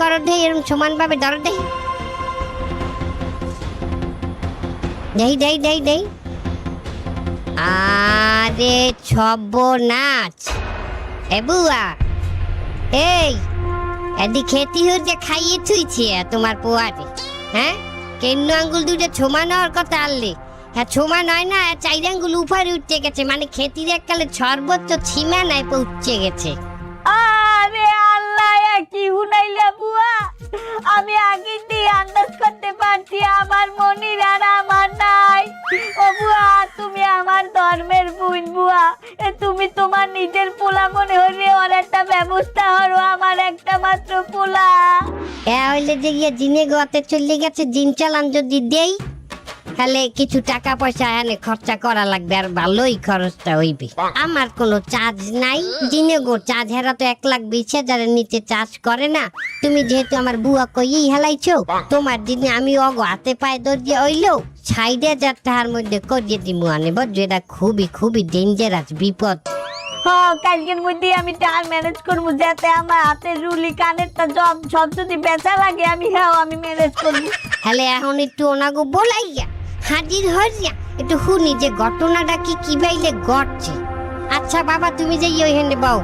করো দে এরকম সমান ভাবে ধরো দে। দেই দেই দেই দেই। আরে ছব নাচ এ বুয়া, এই, এদি খেতি হচ্ছে খাইয়ে থুইছি তোমার পোয়ারে হ্যাঁ? কেন আঙ্গুল দুটো ছোমা নেওয়ার কথা আনলে? হ্যাঁ ছোমা নয় না চাইর আঙ্গুল উপরে উঠতে গেছে মানে খেতির এককালে সর্বোচ্চ সীমানায় পৌঁছে গেছে। আমি আগের দিয়ে আন্দাজ করতে পারছি, আমার মনির আর আমার নাই। ও বুয়া, তুমি আমার ধর্মের বুন বুয়া। তুমি তোমার নিজের পোলা মনে হইলে ওর একটা ব্যবস্থা হলো আমার একটা মাত্র পোলা। এ হইলে যে গিয়ে জিনে গোয়াতে চলে গেছে জিন চালান যদি দেই। তাহলে কিছু টাকা পয়সা এনে খরচা করা লাগবে আর ভালোই খরচটা হইবে। আমার কোনো চার্জ নাই। জিনে গো চার্জ হেরা তো এক লাখ বিশ হাজারের নিচে চার্জ করে না। তুমি যেহেতু আমার বুয়া কইই হেলাইছো তোমার দিনে আমি অগ হাতে পায়ে দর্জিয়ে হইলেও সাইড হাজার টাকার মধ্যে করিয়ে দিমু আনে। বুঝছ? এটা খুবই খুবই ডেঞ্জারাস বিপদ। হ্যাঁ কালকের মধ্যে আমি টার ম্যানেজ করব যাতে আমার হাতের রুলি কানেরটা জব সব যদি বেচা লাগে আমি হ্যাঁ আমি ম্যানেজ করব। হলে এখন একটু ওনাগো বলাইয়া হাজির হইয়া একটু শুনি যে ঘটনাটা কি কি বাইলে ঘটছে। আচ্ছা বাবা, তুমি যে ওই হেন্ডে বাও।